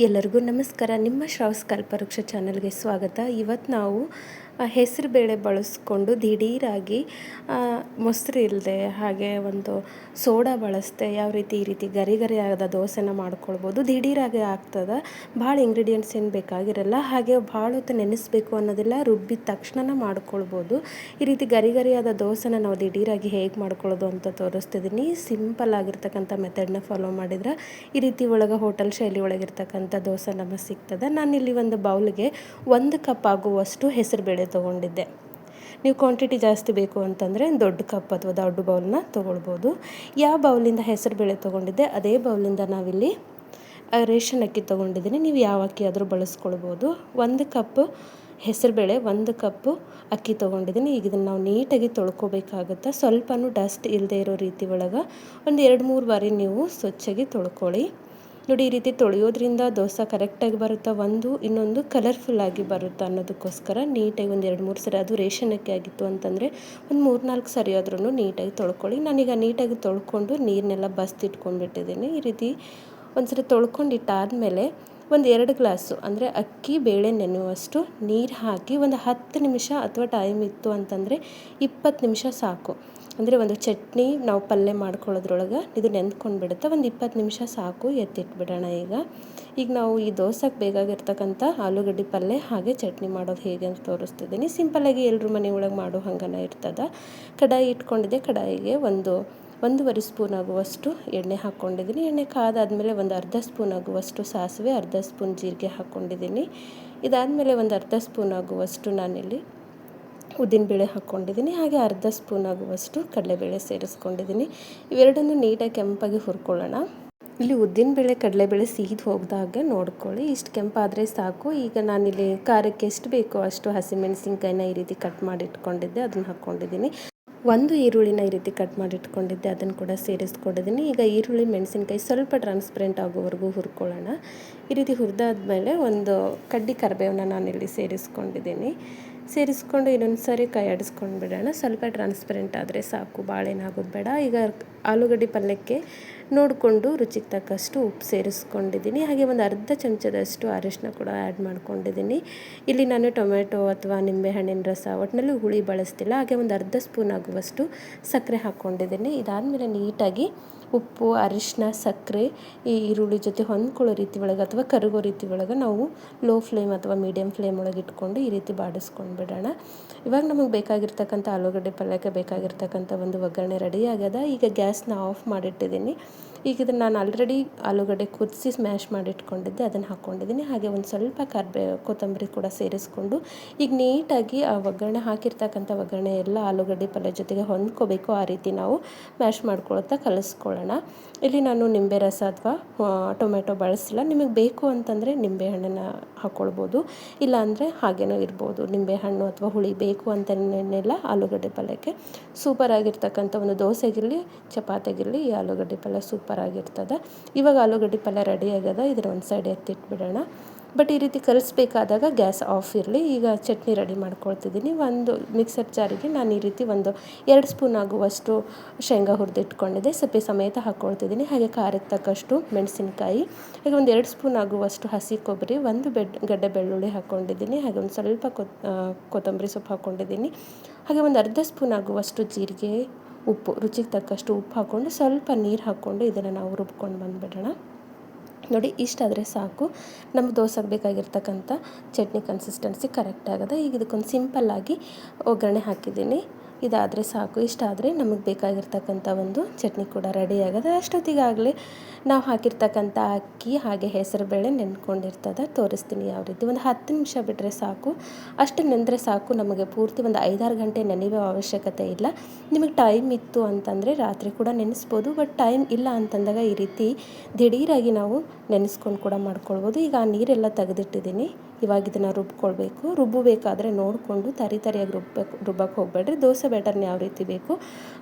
ಎಲ್ಲರಿಗೂ ನಮಸ್ಕಾರ. ನಿಮ್ಮ ಶ್ರಾವಸ್ ಕಲ್ಪವೃಕ್ಷ ಚಾನಲ್ಗೆ ಸ್ವಾಗತ. ಇವತ್ತು ನಾವು ಹೆಸರು ಬೇಳೆ ಬಳಸ್ಕೊಂಡು ದಿಢೀರಾಗಿ ಮೊಸರು ಇಲ್ಲದೆ ಹಾಗೆ ಒಂದು ಸೋಡಾ ಬಳಸ್ದೆ ಯಾವ ರೀತಿ ಈ ರೀತಿ ಗರಿ ಗರಿ ದೋಸೆನ ಮಾಡ್ಕೊಳ್ಬೋದು. ದಿಢೀರಾಗಿ ಆಗ್ತದೆ. ಭಾಳ ಇಂಗ್ರೀಡಿಯೆಂಟ್ಸ್ ಏನು ಬೇಕಾಗಿರಲ್ಲ, ಹಾಗೆ ಭಾಳ ಹೊತ್ತು ನೆನೆಸ್ಬೇಕು ಅನ್ನೋದೆಲ್ಲ ರುಬ್ಬಿದ ತಕ್ಷಣ ಮಾಡ್ಕೊಳ್ಬೋದು. ಈ ರೀತಿ ಗರಿ ಗರಿಯಾದ ದೋಸೆನ ನಾವು ದಿಢೀರಾಗಿ ಹೇಗೆ ಮಾಡ್ಕೊಳ್ಳೋದು ಅಂತ ತೋರಿಸ್ತಿದ್ದೀನಿ ಸಿಂಪಲ್ ಆಗಿರ್ತಕ್ಕಂಥ ಮೆಥಡ್ನ ಫಾಲೋ ಮಾಡಿದ್ರೆ ಈ ರೀತಿ ಒಳಗೆ ಹೋಟೆಲ್ ಶೈಲಿ ಒಳಗಿರ್ತಕ್ಕಂಥ ದೋಸೆ ನಮಗೆ ಸಿಗ್ತದೆ. ನಾನಿಲ್ಲಿ ಒಂದು ಬೌಲ್ಗೆ ಒಂದು ಕಪ್ ಆಗುವಷ್ಟು ಹೆಸರುಬೇಳೆ ತೊಗೊಂಡಿದ್ದೆ. ನೀವು ಕ್ವಾಂಟಿಟಿ ಜಾಸ್ತಿ ಬೇಕು ಅಂತಂದರೆ ದೊಡ್ಡ ಕಪ್ ಅಥವಾ ದೊಡ್ಡ ಬೌಲ್ನ ತೊಗೊಳ್ಬೋದು. ಯಾವ ಬೌಲಿಂದ ಹೆಸರು ಬೇಳೆ ತೊಗೊಂಡಿದ್ದೆ, ಅದೇ ಬೌಲಿಂದ ನಾವಿಲ್ಲಿ ರೇಷನ್ ಅಕ್ಕಿ ತೊಗೊಂಡಿದ್ದೀನಿ. ನೀವು ಯಾವ ಅಕ್ಕಿ ಆದರೂ ಬಳಸ್ಕೊಳ್ಬೋದು. ಒಂದು ಕಪ್ ಹೆಸರುಬೇಳೆ ಒಂದು ಕಪ್ಪು ಅಕ್ಕಿ ತೊಗೊಂಡಿದ್ದೀನಿ. ಈಗ ಇದನ್ನು ನಾವು ನೀಟಾಗಿ ತೊಳ್ಕೊಬೇಕಾಗುತ್ತೆ, ಸ್ವಲ್ಪನೂ ಡಸ್ಟ್ ಇಲ್ಲದೆ ಇರೋ ರೀತಿ ಒಳಗೆ ಒಂದು ಎರಡು ಮೂರು ಬಾರಿ ನೀವು ಸ್ವಚ್ಛಾಗಿ ತೊಳ್ಕೊಳ್ಳಿ. ನೋಡಿ, ಈ ರೀತಿ ತೊಳೆಯೋದ್ರಿಂದ ದೋಸೆ ಕರೆಕ್ಟಾಗಿ ಬರುತ್ತಾ? ಒಂದು, ಇನ್ನೊಂದು ಕಲರ್ಫುಲ್ಲಾಗಿ ಬರುತ್ತೆ ಅನ್ನೋದಕ್ಕೋಸ್ಕರ ನೀಟಾಗಿ ಒಂದು ಎರಡು, ಮೂರು ಸರಿ, ಅದು ರೇಷನ್ ಅಕ್ಕಿ ಆಗಿತ್ತು ಅಂತಂದರೆ ಒಂದು ಮೂರು, ನಾಲ್ಕು ಸರಿ ಆದ್ರೂ ನೀಟಾಗಿ ತೊಳ್ಕೊಳ್ಳಿ. ನಾನೀಗ ನೀಟಾಗಿ ತೊಳ್ಕೊಂಡು ನೀರನ್ನೆಲ್ಲ ಬಸ್ತಿಟ್ಕೊಂಡ್ಬಿಟ್ಟಿದ್ದೀನಿ. ಈ ರೀತಿ ಒಂದು ಸರಿ ತೊಳ್ಕೊಂಡಿಟ್ಟಾದಮೇಲೆ ಒಂದು ಎರಡು ಗ್ಲಾಸು, ಅಂದರೆ ಅಕ್ಕಿ, ಬೇಳೆ ನೆನೆಯುವಷ್ಟು ನೀರು ಹಾಕಿ ಒಂದು ಹತ್ತು ನಿಮಿಷ ಅಥವಾ ಟೈಮ್ ಇತ್ತು ಅಂತಂದರೆ ಇಪ್ಪತ್ತು ನಿಮಿಷ ಸಾಕು. ಅಂದರೆ ಒಂದು ಚಟ್ನಿ ನಾವು ಪಲ್ಯ ಮಾಡ್ಕೊಳ್ಳೋದ್ರೊಳಗೆ ಇದು ನೆಂದ್ಕೊಂಡು ಬಿಡುತ್ತೆ ಒಂದು ಇಪ್ಪತ್ತು ನಿಮಿಷ ಸಾಕು ಎತ್ತಿಟ್ಬಿಡೋಣ ಈಗ. ಈಗ ನಾವು ಈ ದೋಸೆಗೆ ಬೇಕಾಗಿರ್ತಕ್ಕಂಥ ಆಲೂಗಡ್ಡೆ ಪಲ್ಯ ಹಾಗೆ ಚಟ್ನಿ ಮಾಡೋದು ಹೇಗೆ ಅಂತ ತೋರಿಸ್ತಿದ್ದೀನಿ. ಸಿಂಪಲ್ಲಾಗಿ ಎಲ್ಲರೂ ಮನೆ ಒಳಗೆ ಮಾಡೋ ಹಂಗನ ಇರ್ತದೆ. ಕಡಾಯಿ ಇಟ್ಕೊಂಡಿದ್ದೆ, ಕಡಾಯಿಗೆ ಒಂದು ಒಂದೂವರೆ ಸ್ಪೂನ್ ಆಗುವಷ್ಟು ಎಣ್ಣೆ ಹಾಕ್ಕೊಂಡಿದ್ದೀನಿ. ಎಣ್ಣೆ ಕಾದಾದಮೇಲೆ ಒಂದು ಅರ್ಧ ಸ್ಪೂನ್ ಆಗುವಷ್ಟು ಸಾಸಿವೆ, ಅರ್ಧ ಸ್ಪೂನ್ ಜೀರಿಗೆ ಹಾಕ್ಕೊಂಡಿದ್ದೀನಿ. ಇದಾದಮೇಲೆ ಒಂದು ಅರ್ಧ ಸ್ಪೂನ್ ಆಗುವಷ್ಟು ನಾನಿಲ್ಲಿ ಉದ್ದಿನಬೇಳೆ ಹಾಕ್ಕೊಂಡಿದ್ದೀನಿ. ಹಾಗೆ ಅರ್ಧ ಸ್ಪೂನ್ ಆಗುವಷ್ಟು ಕಡಲೆಬೇಳೆ ಸೇರಿಸ್ಕೊಂಡಿದ್ದೀನಿ. ಇವೆರಡನ್ನು ನೀಟಾಗಿ ಕೆಂಪಾಗಿ ಹುರ್ಕೊಳ್ಳೋಣ. ಇಲ್ಲಿ ಉದ್ದಿನಬೇಳೆ, ಕಡಲೆಬೇಳೆ ಸೀದ್ ಹೋಗಿದಾಗ ನೋಡ್ಕೊಳ್ಳಿ. ಇಷ್ಟು ಕೆಂಪಾದರೆ ಸಾಕು. ಈಗ ನಾನಿಲ್ಲಿ ಖಾರಕ್ಕೆ ಎಷ್ಟು ಬೇಕೋ ಅಷ್ಟು ಹಸಿಮೆಣಸಿನ್ಕಾಯಿನ ಈ ರೀತಿ ಕಟ್ ಮಾಡಿ ಇಟ್ಕೊಂಡಿದ್ದೆ ಅದನ್ನು ಹಾಕ್ಕೊಂಡಿದ್ದೀನಿ. ಒಂದು ಈರುಳ್ಳಿನ ಈ ರೀತಿ ಕಟ್ ಮಾಡಿಟ್ಕೊಂಡಿದ್ದೆ, ಅದನ್ನು ಕೂಡ ಸೇರಿಸ್ಕೊಂಡಿದ್ದೀನಿ. ಈಗ ಈರುಳ್ಳಿ, ಮೆಣಸಿನ್ಕಾಯಿ ಸ್ವಲ್ಪ ಟ್ರಾನ್ಸ್ಪರೆಂಟ್ ಆಗೋವರೆಗೂ ಹುರ್ಕೊಳ್ಳೋಣ. ಈ ರೀತಿ ಹುರಿದಾದ್ಮೇಲೆ ಒಂದು ಕಡ್ಡಿ ಕರಿಬೇವನ್ನ ನಾನಿಲ್ಲಿ ಸೇರಿಸ್ಕೊಂಡಿದ್ದೀನಿ. ಸೇರಿಸ್ಕೊಂಡು ಇನ್ನೊಂದು ಸಾರಿ ಕೈ ಆಡಿಸ್ಕೊಂಡು ಬಿಡೋಣ. ಸ್ವಲ್ಪ ಟ್ರಾನ್ಸ್ಪರೆಂಟ್ ಆದರೆ ಸಾಕು ಬಾಳೆನಾಗೋದು ಬೇಡ. ಈಗ ಆಲೂಗಡ್ಡೆ ಪಲ್ಯಕ್ಕೆ ನೋಡಿಕೊಂಡು ರುಚಿಗೆ ತಕ್ಕಷ್ಟು ಉಪ್ಪು ಸೇರಿಸ್ಕೊಂಡಿದ್ದೀನಿ. ಹಾಗೆ ಒಂದು ಅರ್ಧ ಚಮಚದಷ್ಟು ಅರಿಶಿನ ಕೂಡ ಆ್ಯಡ್ ಮಾಡ್ಕೊಂಡಿದ್ದೀನಿ. ಇಲ್ಲಿ ನಾನು ಟೊಮೆಟೊ ಅಥವಾ ನಿಂಬೆಹಣ್ಣಿನ ರಸ ಒಟ್ಟಿನಲ್ಲಿ ಹುಳಿ ಬಳಸ್ತಿಲ್ಲ. ಹಾಗೆ ಒಂದು ಅರ್ಧ ಸ್ಪೂನ್ ಆಗುವಷ್ಟು ಸಕ್ಕರೆ ಹಾಕ್ಕೊಂಡಿದ್ದೀನಿ ಇದಾದಮೇಲೆ ನೀಟಾಗಿ ಉಪ್ಪು ಅರಿಶಿನ ಸಕ್ಕರೆ ಈ ಈರುಳ್ಳಿ ಜೊತೆ ಹೊಂದ್ಕೊಳ್ಳೋ ರೀತಿ ಒಳಗೆ ಅಥವಾ ಕರಗೋ ರೀತಿ ಒಳಗೆ ನಾವು ಲೋ ಫ್ಲೇಮ್ ಅಥವಾ ಮೀಡಿಯಮ್ ಫ್ಲೇಮ್ ಒಳಗೆ ಇಟ್ಕೊಂಡು ಈ ರೀತಿ ಬಾಡಿಸ್ಕೊಂಡು ಬಿಡೋಣ ಇವಾಗ ನಮಗೆ ಬೇಕಾಗಿರ್ತಕ್ಕಂಥ ಆಲೂಗಡ್ಡೆ ಪಲ್ಯಕ್ಕೆ ಬೇಕಾಗಿರ್ತಕ್ಕಂಥ ಒಂದು ಒಗ್ಗರಣೆ ರೆಡಿ ಆಗ್ಯದ. ಈಗ ಗ್ಯಾಸ್ನ ಆಫ್ ಮಾಡಿಟ್ಟಿದ್ದೀನಿ. ಈಗ ಇದನ್ನು ನಾನು ಆಲ್ರೆಡಿ ಆಲೂಗಡ್ಡೆ ಕುದಿಸಿ ಸ್ಮ್ಯಾಶ್ ಮಾಡಿಟ್ಕೊಂಡಿದ್ದೆ ಅದನ್ನು ಹಾಕ್ಕೊಂಡಿದ್ದೀನಿ ಹಾಗೆ ಒಂದು ಸ್ವಲ್ಪ ಕರ್ಬೇ, ಕೊತ್ತಂಬರಿ ಕೂಡ ಸೇರಿಸ್ಕೊಂಡು ಈಗ ನೀಟಾಗಿ ಆ ಒಗ್ಗರಣೆ, ಹಾಕಿರ್ತಕ್ಕಂಥ ಒಗ್ಗರಣೆ ಎಲ್ಲ ಆಲೂಗಡ್ಡೆ ಪಲ್ಯ ಜೊತೆಗೆ ಹೊಂದ್ಕೋಬೇಕು. ಆ ರೀತಿ ನಾವು ಮ್ಯಾಶ್ ಮಾಡ್ಕೊಳ್ತಾ ಕಲಿಸ್ಕೊಳ್ಳೋಣ. ಇಲ್ಲಿ ನಾನು ನಿಂಬೆ ರಸ ಅಥವಾ ಟೊಮೆಟೊ ಬಳಸಿಲ್ಲ. ನಿಮಗೆ ಬೇಕು ಅಂತಂದರೆ ನಿಂಬೆಹಣ್ಣನ್ನು ಹಾಕ್ಕೊಳ್ಬೋದು ಇಲ್ಲಾಂದರೆ ಹಾಗೇನೂ ಇರ್ಬೋದು. ನಿಂಬೆಹಣ್ಣು ಅಥವಾ ಹುಳಿ ಬೇಕು ಅಂತನೇನೆಲ್ಲ ಆಲೂಗಡ್ಡೆ ಪಲ್ಯಕ್ಕೆ ಸೂಪರ್ ಆಗಿರ್ತಕ್ಕಂಥ ಒಂದು ದೋಸೆಗಿರಲಿ, ಚಪಾತಿಗಿರಲಿ ಈ ಆಲೂಗಡ್ಡೆ ಪಲ್ಯ ಸೂಪರ್ ಆಗಿರ್ತದೆ. ಇವಾಗ ಆಲೂಗಡ್ಡೆ ಪಲ್ಯ ರೆಡಿ ಆಗ್ಯದ ಇದ್ರ ಒಂದು ಸೈಡ್ ಎತ್ತಿಟ್ಬಿಡೋಣ ಬಟ್ ಈ ರೀತಿ ಕಲಿಸ್ಬೇಕಾದಾಗ ಗ್ಯಾಸ್ ಆಫ್ ಇರಲಿ. ಈಗ ಚಟ್ನಿ ರೆಡಿ ಮಾಡ್ಕೊಳ್ತಿದ್ದೀನಿ ಒಂದು ಮಿಕ್ಸರ್ ಜಾರಿಗೆ ನಾನು ಈ ರೀತಿ ಒಂದು ಎರಡು ಸ್ಪೂನ್ ಆಗುವಷ್ಟು ಶೇಂಗಾ ಹುರಿದಿಟ್ಕೊಂಡಿದ್ದೆ ಸಪ್ಪೆ ಸಮೇತ ಹಾಕ್ಕೊಳ್ತಿದ್ದೀನಿ ಹಾಗೆ ಖಾರಕ್ಕೆ ತಕ್ಕಷ್ಟು ಮೆಣಸಿನ್ಕಾಯಿ. ಹಾಗೆ ಒಂದು ಎರಡು ಸ್ಪೂನ್ ಆಗುವಷ್ಟು ಹಸಿ ಕೊಬ್ಬರಿ, ಒಂದು ಬೆಡ್, ಗಡ್ಡೆ ಬೆಳ್ಳುಳ್ಳಿ ಹಾಕ್ಕೊಂಡಿದ್ದೀನಿ ಹಾಗೆ ಒಂದು ಸ್ವಲ್ಪ ಕೊತ್ತಂಬರಿ ಸೊಪ್ಪು ಹಾಕ್ಕೊಂಡಿದ್ದೀನಿ ಹಾಗೆ ಒಂದು ಅರ್ಧ ಸ್ಪೂನ್ ಆಗುವಷ್ಟು ಜೀರಿಗೆ ಉಪ್ಪು, ರುಚಿಗೆ ತಕ್ಕಷ್ಟು ಉಪ್ಪು ಹಾಕ್ಕೊಂಡು ಸ್ವಲ್ಪ ನೀರು ಹಾಕ್ಕೊಂಡು ಇದನ್ನು ನಾವು ರುಬ್ಕೊಂಡು ಬಂದುಬಿಡೋಣ. ನೋಡಿ, ಇಷ್ಟಾದರೆ ಸಾಕು. ನಮ್ಮ ದೋಸೆಗೆ ಬೇಕಾಗಿರ್ತಕ್ಕಂಥ ಚಟ್ನಿ ಕನ್ಸಿಸ್ಟೆನ್ಸಿ ಕರೆಕ್ಟ್ ಆಗಿದೆ. ಈಗ ಇದಕ್ಕೊಂದು ಸಿಂಪಲ್ಲಾಗಿ ಒಗ್ಗರಣೆ ಹಾಕಿದ್ದೀನಿ. ಇದಾದರೆ ಸಾಕು. ಇಷ್ಟಾದರೆ ನಮಗೆ ಬೇಕಾಗಿರ್ತಕ್ಕಂಥ ಒಂದು ಚಟ್ನಿ ಕೂಡ ರೆಡಿ ಆಗೋದು ಅಷ್ಟೊತ್ತಿಗಾಗಲೇ ನಾವು ಹಾಕಿರ್ತಕ್ಕಂಥ ಅಕ್ಕಿ ಹಾಗೆ ಹೆಸರು ಬೇಳೆ ನೆನ್ಕೊಂಡಿರ್ತದೆ. ತೋರಿಸ್ತೀನಿ ಯಾವ ರೀತಿ. ಒಂದು ಹತ್ತು ನಿಮಿಷ ಬಿಟ್ಟರೆ ಸಾಕು. ಅಷ್ಟು ನೆಂದರೆ ಸಾಕು. ನಮಗೆ ಪೂರ್ತಿ ಒಂದು ಐದಾರು ಗಂಟೆ ನೆನೆಯುವ ಅವಶ್ಯಕತೆ ಇಲ್ಲ. ನಿಮಗೆ ಟೈಮ್ ಇತ್ತು ಅಂತಂದರೆ ರಾತ್ರಿ ಕೂಡ ನೆನೆಸ್ಬೋದು. ಬಟ್ ಟೈಮ್ ಇಲ್ಲ ಅಂತಂದಾಗ ಈ ರೀತಿ ದಿಢೀರಾಗಿ ನಾವು ನೆನೆಸ್ಕೊಂಡು ಕೂಡ ಮಾಡ್ಕೊಳ್ಬೋದು. ಈಗ ಆ ನೀರೆಲ್ಲ ತೆಗೆದಿಟ್ಟಿದ್ದೀನಿ. ಇವಾಗ ಇದನ್ನು ರುಬ್ಕೊಳ್ಬೇಕು. ರುಬ್ಬಬೇಕಾದ್ರೆ ನೋಡಿಕೊಂಡು ತರಿ ತರಿಯಾಗಿ ರುಬ್ಬಬೇಕು ರುಬ್ಬಕ್ಕೆ ಹೋಗಬೇಡ್ರಿ. ದೋಸೆ ಬ್ಯಾಟರ್ನ ಯಾವ ರೀತಿ ಬೇಕು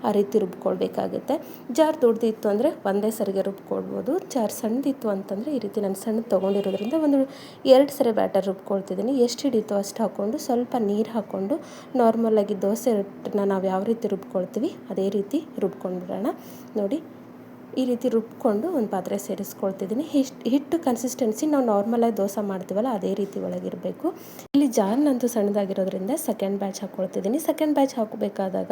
ಆ ರೀತಿ ರುಬ್ಕೊಳ್ಬೇಕಾಗುತ್ತೆ. ಜಾರ್ ದೊಡ್ಡದಿತ್ತು ಅಂದರೆ ಒಂದೇ ಸರಿಗೆ ರುಬ್ಕೊಳ್ಬೋದು. ಜಾರ್ ಸಣ್ಣದಿತ್ತು ಅಂತಂದರೆ ಈ ರೀತಿ ನಾನು ಸಣ್ಣ ತೊಗೊಂಡಿರೋದ್ರಿಂದ ಒಂದು ಎರಡು ಸರಿ ಬ್ಯಾಟರ್ ರುಬ್ಕೊಳ್ತಿದ್ದೀನಿ. ಎಷ್ಟು ಹಿಡಿತೋ ಅಷ್ಟು ಹಾಕ್ಕೊಂಡು ಸ್ವಲ್ಪ ನೀರು ಹಾಕ್ಕೊಂಡು ನಾರ್ಮಲಾಗಿ ದೋಸೆ ಹಿಟ್ಟನ್ನ ನಾವು ಯಾವ ರೀತಿ ರುಬ್ಕೊಳ್ತೀವಿ ಅದೇ ರೀತಿ ರುಬ್ಕೊಂಡ್ಬಿಡೋಣ. ನೋಡಿ ಈ ರೀತಿ ರುಬ್ಕೊಂಡು ಒಂದು ಪಾತ್ರೆ ಸೇರಿಸ್ಕೊಳ್ತಿದ್ದೀನಿ. ಹಿಟ್ ಹಿಟ್ಟು ಕನ್ಸಿಸ್ಟೆನ್ಸಿ ನಾವು ನಾರ್ಮಲಾಗಿ ದೋಸೆ ಮಾಡ್ತೀವಲ್ಲ, ಅದೇ ರೀತಿ ಒಳಗಿರಬೇಕು. ಇಲ್ಲಿ ಜಾರ್ ಅಂತೂ ಸಣ್ಣದಾಗಿರೋದ್ರಿಂದ ಸೆಕೆಂಡ್ ಬ್ಯಾಚ್ ಹಾಕ್ಕೊಳ್ತಿದ್ದೀನಿ ಸೆಕೆಂಡ್ ಬ್ಯಾಚ್ ಹಾಕಬೇಕಾದಾಗ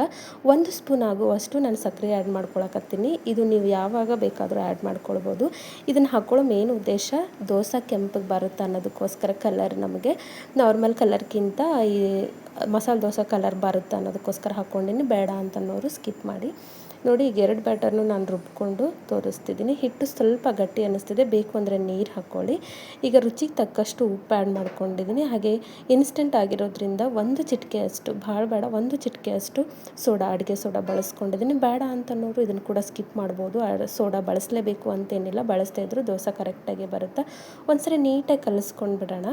ಒಂದು ಸ್ಪೂನ್ ಆಗುವಷ್ಟು ನಾನು ಸಕ್ಕರೆ ಆ್ಯಡ್ ಮಾಡ್ಕೊಳಕತ್ತೀನಿ. ಇದು ನೀವು ಯಾವಾಗ ಬೇಕಾದರೂ ಆ್ಯಡ್ ಮಾಡ್ಕೊಳ್ಬೋದು. ಇದನ್ನು ಹಾಕ್ಕೊಳ್ಳೋ ಮೇನ್ ಉದ್ದೇಶ ದೋಸೆ ಕೆಂಪಿಗೆ ಬರುತ್ತೆ ಅನ್ನೋದಕ್ಕೋಸ್ಕರ ಕಲರ್ ನಮಗೆ ನಾರ್ಮಲ್ ಕಲರ್ಗಿಂತ ಈ ಮಸಾಲೆ ದೋಸೆ ಕಲರ್ ಬರುತ್ತೆ ಅನ್ನೋದಕ್ಕೋಸ್ಕರ ಹಾಕ್ಕೊಂಡಿನಿ. ಬೇಡ ಅಂತನೋರು ಸ್ಕಿಪ್ ಮಾಡಿ. ನೋಡಿ, ಈಗ ಎರಡು ಬ್ಯಾಟರ್ನು ನಾನು ರುಬ್ಕೊಂಡು ತೋರಿಸ್ತಿದ್ದೀನಿ. ಹಿಟ್ಟು ಸ್ವಲ್ಪ ಗಟ್ಟಿ ಅನ್ನಿಸ್ತಿದೆ. ಬೇಕು ಅಂದರೆ ನೀರು ಹಾಕ್ಕೊಳ್ಳಿ ಈಗ ರುಚಿಗೆ ತಕ್ಕಷ್ಟು ಉಪ್ಪು ಆ್ಯಡ್ ಮಾಡ್ಕೊಂಡಿದ್ದೀನಿ. ಹಾಗೆ ಇನ್ಸ್ಟೆಂಟ್ ಆಗಿರೋದ್ರಿಂದ ಒಂದು ಚಿಟಿಕೆಯಷ್ಟು ಭಾಳ ಬೇಡ, ಒಂದು ಚಿಟಿಕೆಯಷ್ಟು ಸೋಡಾ, ಅಡುಗೆ ಸೋಡಾ ಬಳಸ್ಕೊಂಡಿದ್ದೀನಿ. ಬೇಡ ಅಂತನೋರು ಇದನ್ನು ಕೂಡ ಸ್ಕಿಪ್ ಮಾಡ್ಬೋದು. ಸೋಡಾ ಬಳಸಲೇಬೇಕು ಅಂತೇನಿಲ್ಲ. ಬಳಸ್ತಾ ಇದ್ದರೂ ದೋಸೆ ಕರೆಕ್ಟಾಗಿ ಬರುತ್ತೆ. ಒಂದ್ಸರಿ ನೀಟಾಗಿ ಕಲಿಸ್ಕೊಂಡು ಬಿಡೋಣ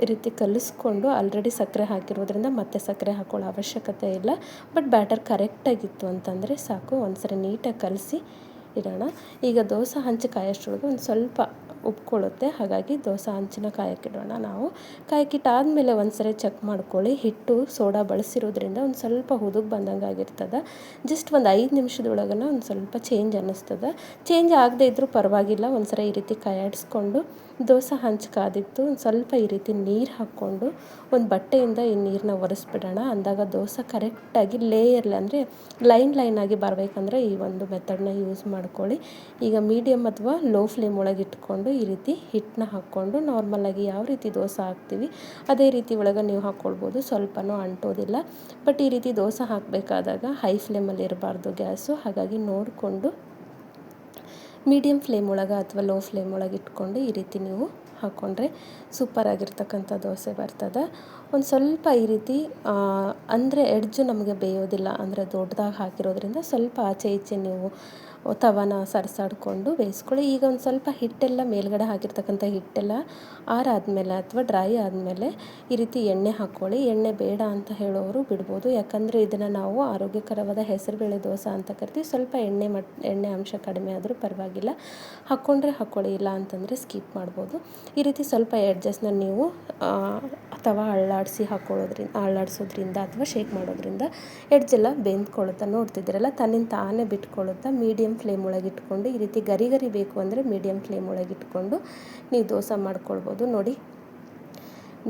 ರೀತಿ ಕಲಿಸ್ಕೊಂಡು ಆಲ್ರೆಡಿ ಸಕ್ಕರೆ ಹಾಕಿರೋದ್ರಿಂದ ಮತ್ತೆ ಸಕ್ಕರೆ ಹಾಕೊಳ್ಳೋ ಅವಶ್ಯಕತೆ ಇಲ್ಲ. ಬಟ್ ಬ್ಯಾಟರ್ ಕರೆಕ್ಟಾಗಿತ್ತು ಅಂತಂದರೆ ಸಾಕು, ಒಂದ್ಸರಿ ನೀಟಾಗಿ ಕಲಸಿ ಇಡೋಣ. ಈಗ ದೋಸೆ ಹಂಚು ಕಾಯೋಷ್ಟ್ರೊಳಗೆ ಒಂದು ಸ್ವಲ್ಪ ಉಪ್ಕೊಳ್ಳುತ್ತೆ. ಹಾಗಾಗಿ ದೋಸೆ ಹಂಚಿನ ಕಾಯಕ್ಕಿಡೋಣ ನಾವು. ಕಾಯಕ್ಕಿಟ್ಟಾದಮೇಲೆ ಒಂದು ಸರಿ ಚೆಕ್ ಮಾಡ್ಕೊಳ್ಳಿ. ಹಿಟ್ಟು, ಸೋಡಾ ಬಳಸಿರೋದ್ರಿಂದ ಒಂದು ಸ್ವಲ್ಪ ಹುದುಗ್ ಬಂದಂಗೆ ಆಗಿರ್ತದೆ. ಜಸ್ಟ್ ಒಂದು ಐದು ನಿಮಿಷದೊಳಗನ ಒಂದು ಸ್ವಲ್ಪ ಚೇಂಜ್ ಅನ್ನಿಸ್ತದೆ. ಚೇಂಜ್ ಆಗದೆ ಇದ್ದರೂ ಪರವಾಗಿಲ್ಲ. ಒಂದು ಸರಿ ಈ ರೀತಿ ಕಾಯಾಡಿಸ್ಕೊಂಡು ದೋಸೆ ಹಂಚು ಕಾದಿತ್ತು. ಒಂದು ಸ್ವಲ್ಪ ಈ ರೀತಿ ನೀರು ಹಾಕ್ಕೊಂಡು ಒಂದು ಬಟ್ಟೆಯಿಂದ ಈ ನೀರನ್ನ ಒರೆಸ್ಬಿಡೋಣ. ಅಂದಾಗ ದೋಸೆ ಕರೆಕ್ಟಾಗಿ ಲೇಯರ್ಲಿ ಅಂದರೆ ಲೈನ್ ಲೈನಾಗಿ ಬರಬೇಕಂದ್ರೆ ಈ ಒಂದು ಮೆಥಡ್ನ ಯೂಸ್ ಮಾಡ್ಕೊಳ್ಳಿ. ಈಗ ಮೀಡಿಯಮ್ ಅಥವಾ ಲೋ ಫ್ಲೇಮ್ ಒಳಗೆ ಇಟ್ಕೊಂಡು ಈ ರೀತಿ ಹಿಟ್ಟನ್ನ ಹಾಕ್ಕೊಂಡು ನಾರ್ಮಲಾಗಿ ಯಾವ ರೀತಿ ದೋಸೆ ಹಾಕ್ತೀವಿ, ಅದೇ ರೀತಿ ಒಳಗೆ ನೀವು ಹಾಕ್ಕೊಳ್ಬೋದು. ಸ್ವಲ್ಪನೂ ಅಂಟೋದಿಲ್ಲ. ಬಟ್ ಈ ರೀತಿ ದೋಸೆ ಹಾಕಬೇಕಾದಾಗ ಹೈ ಫ್ಲೇಮಲ್ಲಿ ಇರಬಾರ್ದು ಗ್ಯಾಸು. ಹಾಗಾಗಿ ನೋಡಿಕೊಂಡು ಮೀಡಿಯಮ್ ಫ್ಲೇಮ್ ಒಳಗೆ ಅಥವಾ ಲೋ ಫ್ಲೇಮ್ ಒಳಗೆ ಇಟ್ಕೊಂಡು ಈ ರೀತಿ ನೀವು ಹಾಕ್ಕೊಂಡ್ರೆ ಸೂಪರಾಗಿರ್ತಕ್ಕಂಥ ದೋಸೆ ಬರ್ತದೆ. ಒಂದು ಸ್ವಲ್ಪ ಈ ರೀತಿ ಅಂದರೆ ಎಡ್ಜು ನಮಗೆ ಬೇಯೋದಿಲ್ಲ. ಅಂದರೆ ದೊಡ್ಡದಾಗಿ ಹಾಕಿರೋದ್ರಿಂದ ಸ್ವಲ್ಪ ಆಚೆ ಈಚೆ ನೀವು ತವನ ಸರಿಸಾಡ್ಕೊಂಡು ಬೇಯಿಸ್ಕೊಳ್ಳಿ. ಈಗ ಒಂದು ಸ್ವಲ್ಪ ಹಿಟ್ಟೆಲ್ಲ ಮೇಲ್ಗಡೆ ಹಾಕಿರ್ತಕ್ಕಂಥ ಹಿಟ್ಟೆಲ್ಲ ಆರಾದಮೇಲೆ ಅಥವಾ ಡ್ರೈ ಆದಮೇಲೆ ಈ ರೀತಿ ಎಣ್ಣೆ ಹಾಕ್ಕೊಳ್ಳಿ ಎಣ್ಣೆ ಬೇಡ ಅಂತ ಹೇಳೋರು ಬಿಡ್ಬೋದು. ಯಾಕಂದರೆ ಇದನ್ನು ನಾವು ಆರೋಗ್ಯಕರವಾದ ಹೆಸರುಬೇಳೆ ದೋಸೆ ಅಂತ ಕರಿತೀವಿ. ಸ್ವಲ್ಪ ಎಣ್ಣೆ ಮಟ್, ಎಣ್ಣೆ ಅಂಶ ಕಡಿಮೆ ಆದರೂ ಪರವಾಗಿಲ್ಲ. ಹಾಕ್ಕೊಂಡ್ರೆ ಹಾಕ್ಕೊಳ್ಳಿ ಇಲ್ಲ ಅಂತಂದರೆ ಸ್ಕಿಪ್ ಮಾಡ್ಬೋದು. ಈ ರೀತಿ ಸ್ವಲ್ಪ ಎಡ್ಜಸ್ನ ನೀವು ತವ ಅಳ್ಳಾಡಿಸಿ ಹಾಕ್ಕೊಳ್ಳೋದ್ರಿಂದ ಅಳ್ಳಾಡಿಸೋದ್ರಿಂದ ಅಥವಾ ಶೇಕ್ ಮಾಡೋದ್ರಿಂದ ಎಡ್ಜೆಲ್ಲ ಬೆಂದ್ಕೊಳ್ಳುತ್ತಾ ನೋಡ್ತಿದ್ದೀರಲ್ಲ, ತನ್ನಿಂದ ತಾನೇ ಬಿಟ್ಕೊಳ್ಳುತ್ತಾ ಮೀಡಿಯಮ್ ಫ್ಲೇಮ್ ಒಳಗೆ ಇಟ್ಕೊಂಡು ಈ ರೀತಿ ಗರಿ ಗರಿ ಬೇಕು ಅಂದರೆ ಮೀಡಿಯಮ್ ಫ್ಲೇಮ್ ಒಳಗೆ ಇಟ್ಕೊಂಡು ನೀವು ದೋಸೆ ಮಾಡ್ಕೊಳ್ಬೋದು. ನೋಡಿ,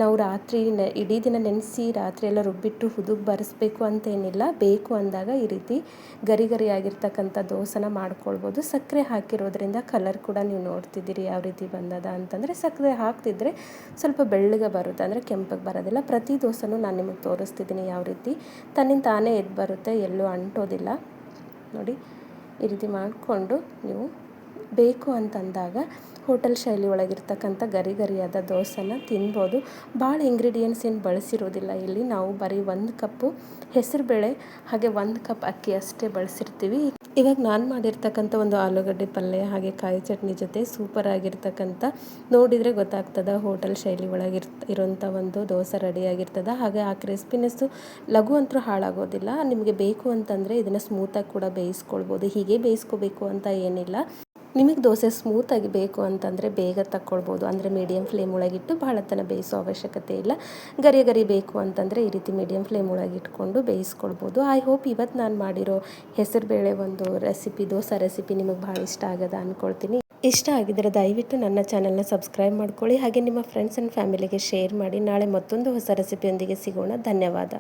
ನಾವು ರಾತ್ರಿ ಇಡೀ ದಿನ ನೆನೆಸಿ ರಾತ್ರಿ ಎಲ್ಲ ರುಬ್ಬಿಟ್ಟು ಹುದುಗ್ ಬರೆಸ್ಬೇಕು ಅಂತೇನಿಲ್ಲ ಬೇಕು ಅಂದಾಗ ಈ ರೀತಿ ಗರಿ ಗರಿ ಆಗಿರ್ತಕ್ಕಂಥ ದೋಸೆನ ಮಾಡ್ಕೊಳ್ಬೋದು. ಸಕ್ಕರೆ ಹಾಕಿರೋದ್ರಿಂದ ಕಲರ್ ಕೂಡ ನೀವು ನೋಡ್ತಿದ್ದೀರಿ ಯಾವ ರೀತಿ ಬಂದದ ಅಂತಂದರೆ ಸಕ್ಕರೆ ಹಾಕ್ತಿದ್ರೆ ಸ್ವಲ್ಪ ಬೆಳ್ಳಗೆ ಬರುತ್ತೆ, ಅಂದರೆ ಕೆಂಪಗೆ ಬರೋದಿಲ್ಲ. ಪ್ರತಿ ದೋಸೆನೂ ನಾನು ನಿಮಗೆ ತೋರಿಸ್ತಿದ್ದೀನಿ ಯಾವ ರೀತಿ. ತನ್ನಿಂದ ತಾನೇ ಎದ್ದು ಬರುತ್ತೆ, ಎಲ್ಲೂ ಅಂಟೋದಿಲ್ಲ. ನೋಡಿ ಈ ರೀತಿ ಮಾಡಿಕೊಂಡು ನೀವು ಬೇಕು ಅಂತಂದಾಗ ಹೋಟೆಲ್ ಶೈಲಿ ಒಳಗಿರ್ತಕ್ಕಂಥ ಗರಿ ಗರಿಯಾದ ದೋಸೆನ ತಿನ್ಬೋದು. ಭಾಳ ಇಂಗ್ರೀಡಿಯೆಂಟ್ಸ್ ಏನು ಬಳಸಿರೋದಿಲ್ಲ. ಇಲ್ಲಿ ನಾವು ಬರೀ ಒಂದು ಕಪ್ಪು ಹೆಸರುಬೇಳೆ ಹಾಗೆ ಒಂದು ಕಪ್ ಅಕ್ಕಿ ಅಷ್ಟೇ ಬಳಸಿರ್ತೀವಿ. ಇವಾಗ ನಾನು ಮಾಡಿರ್ತಕ್ಕಂಥ ಒಂದು ಆಲೂಗಡ್ಡೆ ಪಲ್ಯ ಹಾಗೆ ಕಾಯಿ ಚಟ್ನಿ ಜೊತೆ ಸೂಪರ್ ಆಗಿರ್ತಕ್ಕಂಥ ನೋಡಿದರೆ ಗೊತ್ತಾಗ್ತದೆ ಹೋಟೆಲ್ ಶೈಲಿ ಒಳಗಿರ್ ಇರೋಂಥ ಒಂದು ದೋಸೆ ರೆಡಿ ಆಗಿರ್ತದೆ. ಹಾಗೆ ಆ ಕ್ರಿಸ್ಪಿನೆಸ್ಸು ಲಘು ಅಂತೂ ಹಾಳಾಗೋದಿಲ್ಲ. ನಿಮಗೆ ಬೇಕು ಅಂತಂದರೆ ಇದನ್ನು ಸ್ಮೂತಾಗಿ ಕೂಡ ಬೇಯಿಸ್ಕೊಳ್ಬೋದು. ಹೀಗೆ ಬೇಯಿಸ್ಕೋಬೇಕು ಅಂತ ಏನಿಲ್ಲ. ನಿಮಗೆ ದೋಸೆ ಸ್ಮೂತಾಗಿ ಬೇಕು ಅಂತಂದರೆ ಬೇಗ ತಕ್ಕೊಳ್ಬೋದು. ಅಂದರೆ ಮೀಡಿಯಮ್ ಫ್ಲೇಮ್ ಒಳಗಿಟ್ಟು ಭಾಳ ತನ ಬೇಯಿಸೋ ಅವಶ್ಯಕತೆ ಇಲ್ಲ. ಗರಿ ಗರಿ ಬೇಕು ಅಂತಂದರೆ ಈ ರೀತಿ ಮೀಡಿಯಮ್ ಫ್ಲೇಮ್ ಒಳಗಿಟ್ಕೊಂಡು ಬೇಯಿಸ್ಕೊಳ್ಬೋದು. ಐ ಹೋಪ್ ಇವತ್ತು ನಾನು ಮಾಡಿರೋ ಹೆಸರುಬೇಳೆ ಒಂದು ರೆಸಿಪಿ ದೋಸೆ ರೆಸಿಪಿ ನಿಮಗೆ ಭಾಳ ಇಷ್ಟ ಆಗದ ಅಂದ್ಕೊಳ್ತೀನಿ ಇಷ್ಟ ಆಗಿದ್ರೆ ದಯವಿಟ್ಟು ನನ್ನ ಚಾನಲ್ನ ಸಬ್ಸ್ಕ್ರೈಬ್ ಮಾಡ್ಕೊಳ್ಳಿ. ಹಾಗೆ ನಿಮ್ಮ ಫ್ರೆಂಡ್ಸ್ ಆ್ಯಂಡ್ ಫ್ಯಾಮಿಲಿಗೆ ಶೇರ್ ಮಾಡಿ. ನಾಳೆ ಮತ್ತೊಂದು ಹೊಸ ರೆಸಿಪಿಯೊಂದಿಗೆ ಸಿಗೋಣ. ಧನ್ಯವಾದ.